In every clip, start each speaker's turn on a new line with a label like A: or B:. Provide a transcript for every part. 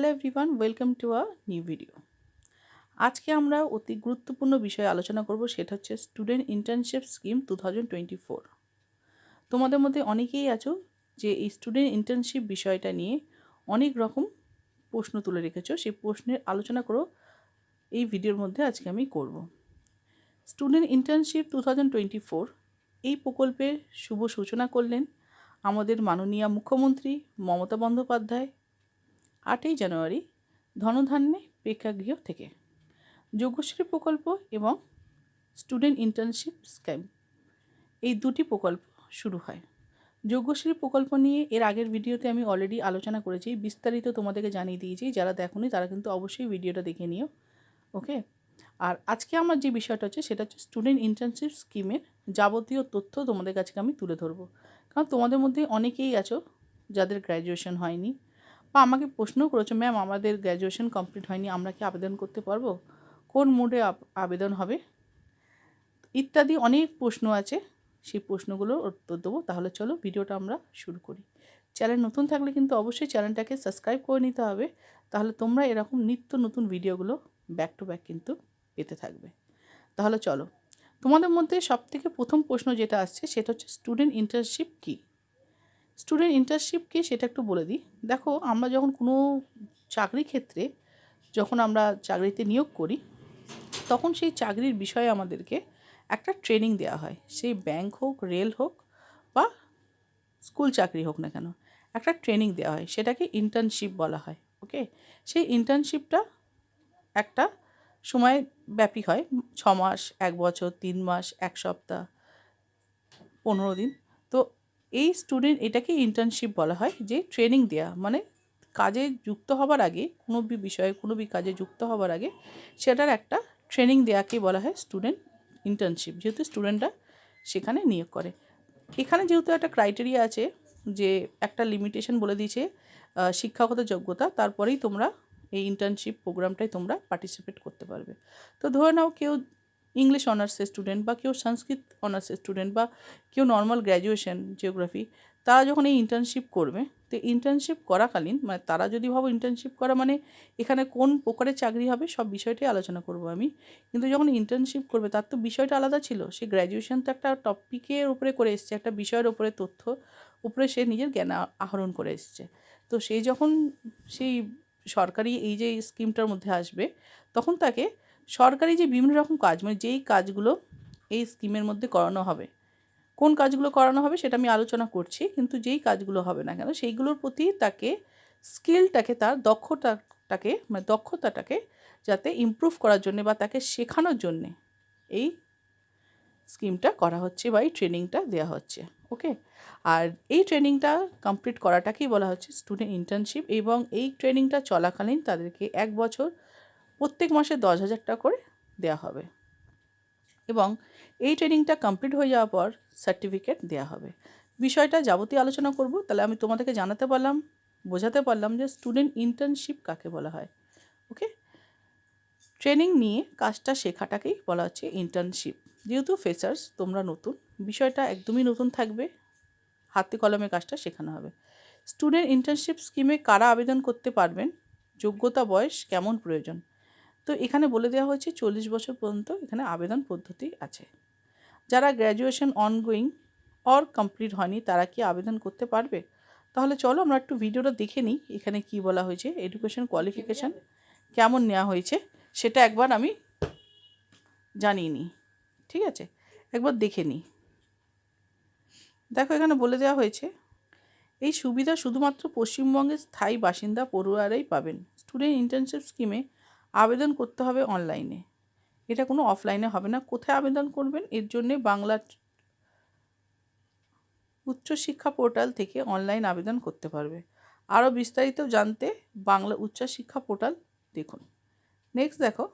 A: Hello everyone welcome to a new video আজকে আমরা অতি গুরুত্বপূর্ণ বিষয়ে আলোচনা করব, সেটা হচ্ছে student internship scheme two thousand twenty four তোমাদের মধ্যে অনেকেই আছো যে এই স্টুডেন্ট ইন্টার্নশিপ বিষয়টা নিয়ে অনেক রকম প্রশ্ন তুলে রেখেছো, সেই প্রশ্নের আলোচনা করো, এই ভিডিওর মধ্যে আজকে আমি করব। Student internship two thousand twenty four এই প্রকল্পের শুভ সূচনা করলেন আমাদের মাননীয় মুখ্যমন্ত্রী মমতা বন্দ্যোপাধ্যায় আটই জানুয়ারি ধনধান্যে প্রেক্ষাগৃহ থেকে। যোগ্যশ্রী প্রকল্প এবং স্টুডেন্ট ইন্টার্নশিপ স্কিম এই দুটি প্রকল্প শুরু হয়। যোগ্যশ্রী প্রকল্প নিয়ে এর আগের ভিডিওতে আমি অলরেডি আলোচনা করেছি। বিস্তারিত তোমাদেরকে জানিয়ে দিয়েছি। যারা দেখোনি, তারা কিন্তু অবশ্যই ভিডিওটা দেখে নিও। ওকে? আর আজকে আমার যে বিষয়টা হচ্ছে, সেটা হচ্ছে স্টুডেন্ট ইন্টার্নশিপ স্কিমের যাবতীয় তথ্য তোমাদের কাছে আমি তুলে ধরবো। কারণ তোমাদের মধ্যে অনেকেই আছো যাদের গ্র্যাজুয়েশন হয়নি। বা আমাকে প্রশ্নও করেছ, ম্যাম, আমাদের গ্র্যাজুয়েশন কমপ্লিট হয়নি, আমরা কি আবেদন করতে পারব? কোন মোডে আবেদন হবে? ইত্যাদি অনেক প্রশ্ন আছে, সেই প্রশ্নগুলোর উত্তর দেবো। তাহলে চলো ভিডিওটা আমরা শুরু করি। চ্যানেল নতুন থাকলে কিন্তু অবশ্যই চ্যানেলটাকে সাবস্ক্রাইব করে নিতে হবে। তাহলে তোমরা এরকম নিত্য নতুন ভিডিওগুলো ব্যাক টু ব্যাক কিন্তু পেতে থাকবে। তাহলে চলো, তোমাদের মধ্যে সবথেকে প্রথম প্রশ্ন যেটা আসছে, সেটা হচ্ছে স্টুডেন্ট ইন্টার্নশিপ কী? স্টুডেন্ট ইন্টার্নশিপ কী সেটা একটু বলে দিই। দেখো, আমরা যখন কোনো চাকরি ক্ষেত্রে যখন আমরা চাকরিতে নিয়োগ করি, তখন সেই চাকরির বিষয়ে আমাদেরকে একটা ট্রেনিং দেওয়া হয়। সেই ব্যাংক হোক রেল হোক বা স্কুল চাকরি হোক না কেন, একটা ট্রেনিং দেওয়া হয়। সেটাকে ইন্টার্নশিপ বলা হয় ওকে সেই ইন্টার্নশিপটা একটা সময় ব্যাপী হয়। ছ মাস এক বছর, তিন মাস, এক সপ্তাহ, পনেরো দিন। এই স্টুডেন্ট এটাকে ইন্টার্নশিপ বলা হয়, যে ট্রেনিং দেওয়া মানে কাজে যুক্ত হবার আগে, কোনো বিষয়ে, কোনো বি কাজে যুক্ত হবার আগে, সেটার একটা ট্রেনিং দেওয়াকে বলা হয় স্টুডেন্ট ইন্টার্নশিপ যেহেতু স্টুডেন্টরা সেখানে নিয়োগ করে। এখানে যেহেতু একটা ক্রাইটেরিয়া আছে, যে একটা লিমিটেশন বলে দিয়েছে শিক্ষাগত যোগ্যতা, তারপরেই তোমরা এই ইন্টার্নশিপ প্রোগ্রামটায় তোমরা পার্টিসিপেট করতে পারবে। তো ধরে নাও কেউ ইংলিশ অনার্সের স্টুডেন্ট বা কেউ সংস্কৃত অনার্সের স্টুডেন্ট বা কেউ নর্মাল গ্র্যাজুয়েশন জিওগ্রাফি তারা যখন এই ইন্টার্নশিপ করবে, তো ইন্টার্নশিপ করাকালীন মানে তারা যদি ভাবো ইন্টার্নশিপ করা মানে এখানে কোন প্রকারের চাকরি হবে, সব বিষয়টাই আলোচনা করব আমি। কিন্তু যখন ইন্টার্নশিপ করবে, তার তো বিষয়টা আলাদা ছিল। সে গ্র্যাজুয়েশন তো একটা টপিকের উপরে করে এসছে, একটা বিষয়ের উপরে তথ্য উপরে সে নিজের জ্ঞান আহরণ করে এসছে। তো সে যখন সেই সরকারি এই যে স্কিমটার মধ্যে আসবে, তখন তাকে সরকারি যে বিভিন্ন রকম কাজ মানে যেই কাজগুলো এই স্কিমের মধ্যে করানো হবে, কোন কাজগুলো করানো হবে সেটা আমি আলোচনা করছি, কিন্তু যেই কাজগুলো হবে না কেন, সেইগুলোর প্রতি তাকে স্কিলটাকে, তার দক্ষতাটাকে মানে দক্ষতাটাকে যাতে ইমপ্রুভ করার জন্যে বা তাকে শেখানোর জন্যে এই স্কিমটা করা হচ্ছে বা এই ট্রেনিংটা দেওয়া হচ্ছে, ওকে? আর এই ট্রেনিংটা কমপ্লিট করাটাকেই বলা হচ্ছে স্টুডেন্ট ইন্টার্নশিপ এবং এই ট্রেনিংটা চলাকালীন তাদেরকে এক বছর প্রত্যেক মাসে দশ হাজার টাকা করে দেওয়া হবে। এবং এই ট্রেনিংটা কমপ্লিট হয়ে যাওয়ার পর সার্টিফিকেট দেওয়া হবে। বিষয়টা যাবতীয় আলোচনা করব, তাহলে আমি তোমাদেরকে জানাতে পারলাম, বোঝাতে পারলাম যে স্টুডেন্ট ইন্টার্নশিপ কাকে বলা হয়। ওকে ট্রেনিং নিয়ে কাজটা শেখাটাকেই বলা হচ্ছে ইন্টার্নশিপ যেহেতু ফেসার্স তোমরা নতুন, বিষয়টা একদমই নতুন থাকবে, হাতে কলমে কাজটা শেখানো হবে। স্টুডেন্ট ইন্টার্নশিপ স্কিমে কারা আবেদন করতে পারবেন, যোগ্যতা, বয়স কেমন প্রয়োজন? তো এখানে বলে দেওয়া হয়েছে চল্লিশ বছর পর্যন্ত এখানে আবেদন পদ্ধতি আছে। যারা গ্র্যাজুয়েশন অনগোয়িং অর কমপ্লিট হয়নি, তারা কি আবেদন করতে পারবে? তাহলে চলো আমরা একটু ভিডিওটা দেখে নিই, এখানে কি বলা হয়েছে এডুকেশন কোয়ালিফিকেশান কেমন নেওয়া হয়েছে, সেটা একবার আমি জানিয়ে নিই, ঠিক আছে? একবার দেখে নিই। দেখো এখানে বলে দেওয়া হয়েছে, এই সুবিধা শুধুমাত্র পশ্চিমবঙ্গের স্থায়ী বাসিন্দা পড়ুয়ারাই পাবেন। স্টুডেন্ট ইন্টার্নশিপ স্কিমে আবেদন করতে হবে অনলাইনে এটা কোনো অফলাইনে হবে না। কোথায় আবেদন করবেন? এর জন্যে বাংলা উচ্চশিক্ষা পোর্টাল থেকে অনলাইন আবেদন করতে পারবে। আরও বিস্তারিত জানতে বাংলা উচ্চশিক্ষা পোর্টাল দেখুন। নেক্সট দেখো।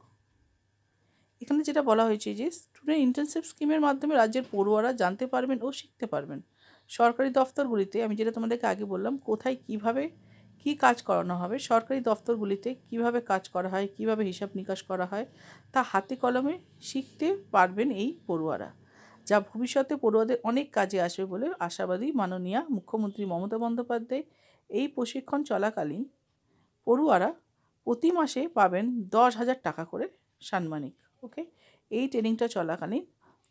A: এখানে যেটা বলা হয়েছে যে স্টুডেন্ট ইন্টার্নশিপ স্কিমের মাধ্যমে রাজ্যের পড়ুয়ারা জানতে পারবেন ও শিখতে পারবেন। সরকারি দফতরগুলিতে, আমি যেটা তোমাদেরকে আগে বললাম, কোথায় কীভাবে কি কাজ করানো হবে, সরকারি দফতরগুলিতে কীভাবে কাজ করা হয়, কীভাবে হিসাব নিকাশ করা হয়, তা হাতে কলমে শিখতে পারবেন এই পড়ুয়ারা, যা ভবিষ্যতে পড়ুয়াদের অনেক কাজে আসবে বলে আশাবাদী মাননীয়া মুখ্যমন্ত্রী মমতা বন্দ্যোপাধ্যায়। এই প্রশিক্ষণ চলাকালীন পড়ুয়ারা প্রতি মাসে পাবেন দশ হাজার টাকা করে সাম্মানিক ওকে এই ট্রেনিংটা চলাকালীন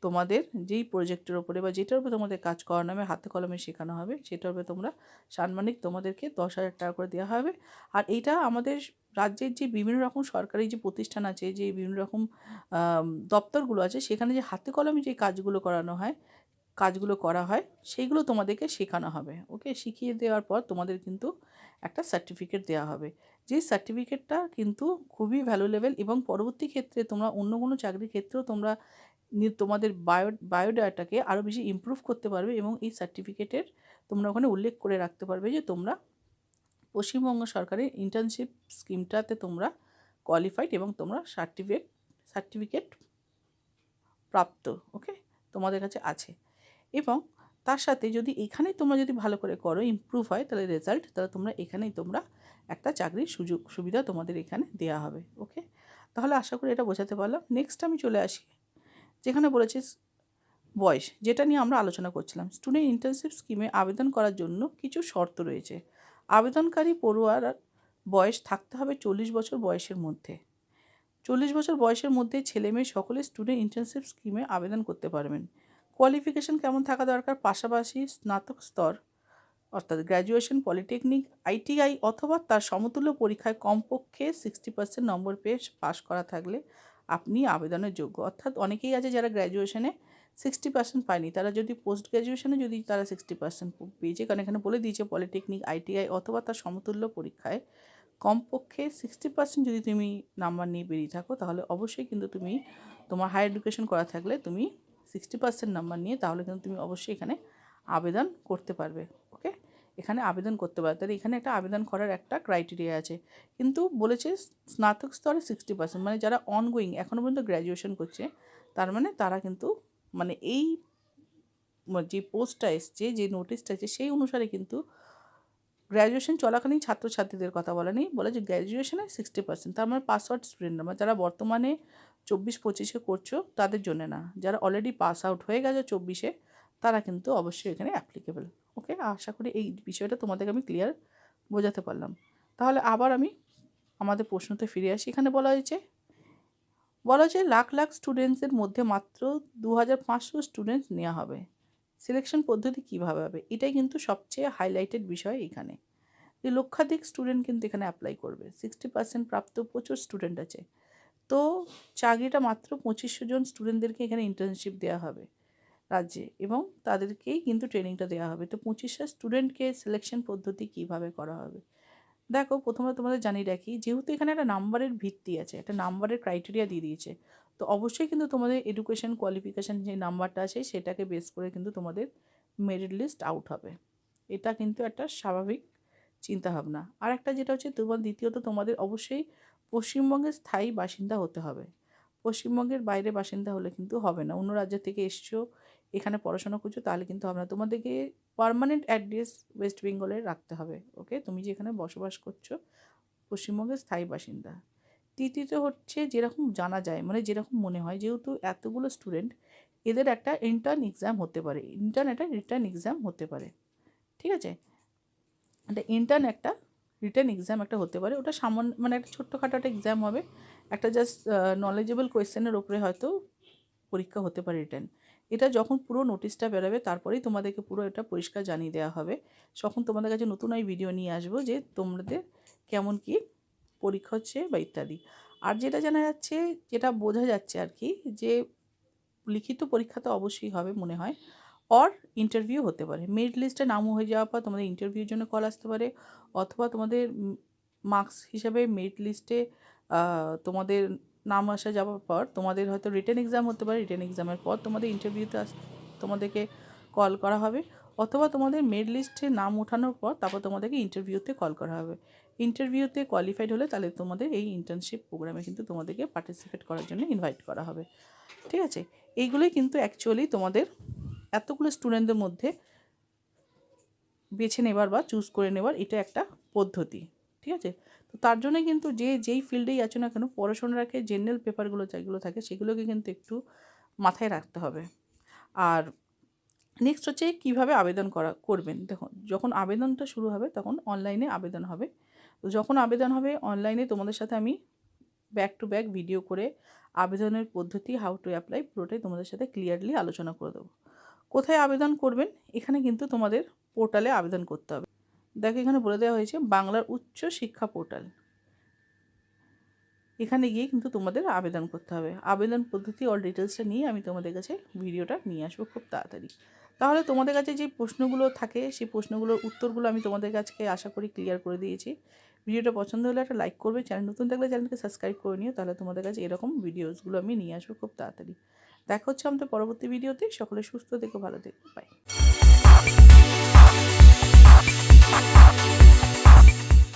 A: তোমাদের যেই প্রজেক্টের ওপরে বা যেটার উপরে তোমাদের কাজ করানো হবে, হাতে কলমে শেখানো হবে, সেটার উপরে তোমরা সাম্মানিক তোমাদেরকে দশ হাজার টাকা করে দেওয়া হবে। আর এটা আমাদের রাজ্যের যে বিভিন্ন রকম সরকারি যে প্রতিষ্ঠান আছে, যে বিভিন্ন রকম দপ্তরগুলো আছে, সেখানে যে হাতে কলমে যে কাজগুলো করানো হয়, কাজগুলো করা হয় সেইগুলো তোমাদেরকে শেখানো হবে। ওকে? শিখিয়ে দেওয়ার পর তোমাদের কিন্তু একটা সার্টিফিকেট দেওয়া হবে। যে সার্টিফিকেটটা কিন্তু খুবই ভ্যালু লেভেল এবং পরবর্তী ক্ষেত্রে তোমরা অন্য কোনো চাকরির ক্ষেত্রেও তোমরা তোমাদের বায়ো বায়োডাটাকে আরও বেশি ইমপ্রুভ করতে পারবে এবং এই সার্টিফিকেটের তোমরা ওখানে উল্লেখ করে রাখতে পারবে যে তোমরা পশ্চিমবঙ্গ সরকারের ইন্টার্নশিপ স্কিমটাতে তোমরা কোয়ালিফাইড এবং তোমরা সার্টিফিকেট সার্টিফিকেট প্রাপ্ত ওকে তোমাদের কাছে আছে। এবং তার সাথে যদি এখানেই তোমরা যদি ভালো করে করো ইমপ্রুভ হয়, তাহলে রেজাল্ট তাহলে তোমরা এখানেই তোমরা একটা চাকরির সুযোগ, সুবিধা তোমাদের এখানে দেওয়া হবে ওকে তাহলে আশা করি এটা বোঝাতে পারলাম। নেক্সট আমি চলে আসি। যেখানে বলেছে বয়স, যেটা নিয়ে আমরা আলোচনা করছিলাম। স্টুডেন্ট ইন্টার্নশিপ স্কিমে আবেদন করার জন্য কিছু শর্ত রয়েছে। আবেদনকারী পড়ুয়ার বয়স থাকতে হবে চল্লিশ বছর বয়সের মধ্যে। চল্লিশ বছর বয়সের মধ্যে ছেলে মেয়ে সকলে স্টুডেন্ট ইন্টার্নশিপ স্কিমে আবেদন করতে পারবেন। কোয়ালিফিকেশন কেমন থাকা দরকার? পাশাপাশি স্নাতক স্তর, অর্থাৎ গ্র্যাজুয়েশন পলিটেকনিক আইটিআই অথবা তার সমতুল্য পরীক্ষায় কমপক্ষে সিক্সটি পার্সেন্ট নম্বর পেয়ে পাশ করা থাকলে আপনি আবেদনের যোগ্য। অর্থাৎ অনেকেই আছে যারা গ্র্যাজুয়েশনে সিক্সটি পার্সেন্ট পায়নি। তারা যদি পোস্ট গ্র্যাজুয়েশনে যদি তারা সিক্সটি পার্সেন্ট পেয়েছে, কারণ এখানে বলে দিয়েছে পলিটেকনিক আইটিআই অথবা তার সমতুল্য পরীক্ষায় কমপক্ষে সিক্সটি পার্সেন্ট যদি তুমি নাম্বার নিয়ে বেরিয়ে থাকো, তাহলে অবশ্যই কিন্তু তুমি তোমার হায়ার এডুকেশন করা থাকলে তুমি সিক্সটি পার্সেন্ট নাম্বার নিয়ে তাহলে কিন্তু তুমি অবশ্যই এখানে আবেদন করতে পারবে। এখানে আবেদন করতে পারে। তাহলে এখানে একটা আবেদন করার একটা ক্রাইটেরিয়া আছে। কিন্তু বলেছে স্নাতক স্তরে সিক্সটি পার্সেন্ট মানে যারা অনগোয়িং এখনও পর্যন্ত গ্র্যাজুয়েশন করছে, তার মানে তারা কিন্তু মানে এই যে পোস্টটা এসছে, যে নোটিশটা এসছে, সেই অনুসারে কিন্তু গ্র্যাজুয়েশন চলাকালীন ছাত্রছাত্রীদের কথা বলা নেই। বলে যে গ্র্যাজুয়েশনে সিক্সটি পার্সেন্ট তার মানে পাস আউট স্টুডেন্ট মানে যারা বর্তমানে চব্বিশ পঁচিশে করছ, তাদের জন্য না। যারা অলরেডি পাস আউট হয়ে গেছে চব্বিশে তারা কিন্তু অবশ্যই এখানে অ্যাপ্লিকেবল ওকে আশা করি এই বিষয়টা তোমাদেরকে আমি ক্লিয়ার বোঝাতে পারলাম। তাহলে আবার আমি আমাদের প্রশ্নতে ফিরে আসি। এখানে বলা হয়েছে বলা হয়েছে লাখ লাখ স্টুডেন্টসের মধ্যে মাত্র দু হাজার পাঁচশো স্টুডেন্টস নেওয়া হবে। সিলেকশন পদ্ধতি কীভাবে হবে? এটাই কিন্তু সবচেয়ে হাইলাইটেড বিষয় এখানে। যে লক্ষাধিক স্টুডেন্ট কিন্তু এখানে অ্যাপ্লাই করবে। সিক্সটি পার্সেন্ট প্রাপ্ত প্রচুর স্টুডেন্ট আছে। তো চাকরিটা মাত্র পঁচিশশো জন স্টুডেন্টদেরকে এখানে ইন্টার্নশিপ দেওয়া হবে। রাজ্যে এবং তাদেরকেই কিন্তু ট্রেনিংটা দেওয়া হবে। তো পঁচিশশো স্টুডেন্টকে সিলেকশন পদ্ধতি কীভাবে করা হবে? দেখো, প্রথমে তোমাদের জানিয়ে রাখি, যেহেতু এখানে একটা নাম্বারের ভিত্তি আছে, একটা নাম্বারের ক্রাইটেরিয়া দিয়ে দিয়েছে, তো অবশ্যই কিন্তু তোমাদের এডুকেশন কোয়ালিফিকেশান যে নাম্বারটা আছে, সেটাকে বেস করে কিন্তু তোমাদের মেরিট লিস্ট আউট হবে। এটা কিন্তু একটা স্বাভাবিক চিন্তাভাবনা। আর একটা যেটা হচ্ছে তোমার দ্বিতীয়ত তোমাদের অবশ্যই পশ্চিমবঙ্গের স্থায়ী বাসিন্দা হতে হবে। পশ্চিমবঙ্গের বাইরে বাসিন্দা হলে কিন্তু হবে না। অন্য রাজ্য থেকে এসছো এখানে পড়াশোনা করছ, তাহলে কিন্তু হবে না। তোমাদেরকে পার্মানেন্ট অ্যাড্রেস ওয়েস্ট বেঙ্গলে রাখতে হবে ওকে তুমি যে এখানে বসবাস করছ, পশ্চিমবঙ্গের স্থায়ী বাসিন্দা। তৃতীয়ত হচ্ছে, যেরকম জানা যায় মানে যেরকম মনে হয়, যেহেতু এতগুলো স্টুডেন্ট এদের একটা ইন্টার্ন এক্সাম হতে পারে। ইন্টার্ন একটা রিটার্ন এক্সাম হতে পারে, ঠিক আছে? একটা ইন্টার্ন একটা রিটার্ন এক্সাম একটা হতে পারে। ওটা সামান্য মানে একটা ছোট্টখাটো একটা এক্সাম হবে। একটা জাস্ট নলেজেবল কোয়েশ্চেনের ওপরে হয়তো পরীক্ষা হতে পারে রিটার্ন এটা যখন পুরো নোটিশটা বেরোবে, তারপরেই তোমাদেরকে পুরো এটা পরিষ্কার জানিয়ে দেওয়া হবে। তখন তোমাদের কাছে নতুন ওই ভিডিও নিয়ে আসব যে তোমাদের কেমন কি পরীক্ষা হচ্ছে বা ইত্যাদি। আর যেটা জানা যাচ্ছে, যেটা বোঝা যাচ্ছে আর কি, যে লিখিত পরীক্ষা তো অবশ্যই হবে মনে হয় অর ইন্টারভিউ হতে পারে। মেরিট লিস্টে নামও হয়ে যাওয়ার পর তোমাদের ইন্টারভিউর জন্য কল আসতে পারে, অথবা তোমাদের মার্কস হিসাবে মেরিট লিস্টে তোমাদের নাম আসা যাওয়ার পর তোমাদের হয়তো রিটেন এক্সাম হতে পারে রিটেন এক্সামের পর তোমাদের ইন্টারভিউতে আস, তোমাদেরকে কল করা হবে অথবা তোমাদের মেরিট লিস্টে নাম ওঠানোর পর তারপর তোমাদেরকে ইন্টারভিউতে কল করা হবে। ইন্টারভিউতে কোয়ালিফাইড হলে তাহলে তোমাদের এই ইন্টার্নশিপ প্রোগ্রামে কিন্তু তোমাদেরকে পার্টিসিপেট করার জন্য ইনভাইট করা হবে। ঠিক আছে? এইগুলোই কিন্তু অ্যাকচুয়ালি তোমাদের এতগুলো স্টুডেন্টদের মধ্যে বেছে নেবার বা চুজ করে নেবার এটা একটা পদ্ধতি। ঠিক আছে? তো তার জন্য কিন্তু যে, যেই ফিল্ডেই আছো না কেন, পড়াশোনা রাখে জেনারেল পেপারগুলো যেগুলো থাকে, সেগুলোকে কিন্তু একটু মাথায় রাখতে হবে। আর নেক্সট হচ্ছে কীভাবে আবেদন করা, করবেন। দেখুন যখন আবেদনটা শুরু হবে, তখন অনলাইনে আবেদন হবে। তো যখন আবেদন হবে অনলাইনে তোমাদের সাথে আমি ব্যাক টু ব্যাক ভিডিও করে আবেদনের পদ্ধতি হাউ টু অ্যাপ্লাই পুরোটাই তোমাদের সাথে ক্লিয়ারলি আলোচনা করে দেবো। কোথায় আবেদন করবেন? এখানে কিন্তু তোমাদের পোর্টালে আবেদন করতে হবে। দেখো এখানে বলে দেওয়া হয়েছে বাংলার উচ্চ শিক্ষা পোর্টাল। এখানে গিয়ে কিন্তু তোমাদের আবেদন করতে হবে। আবেদন পদ্ধতি অল ডিটেলসটা নিয়ে আমি তোমাদের কাছে ভিডিওটা নিয়ে আসব খুব তাড়াতাড়ি। তাহলে তোমাদের কাছে যে প্রশ্নগুলো থাকে, সেই প্রশ্নগুলোর উত্তরগুলো আমি তোমাদের কাছে আশা করি ক্লিয়ার করে দিয়েছি। ভিডিওটা পছন্দ হলে একটা লাইক করবে চ্যানেল নতুন থাকলে চ্যানেলকে সাবস্ক্রাইব করে নিও, তাহলে তোমাদের কাছে এরকম ভিডিওসগুলো আমি নিয়ে আসব খুব তাড়াতাড়ি। দেখা হচ্ছে আমাদের পরবর্তী ভিডিওতে সকলে সুস্থ থেকো, ভালো থেকো বাই Bye.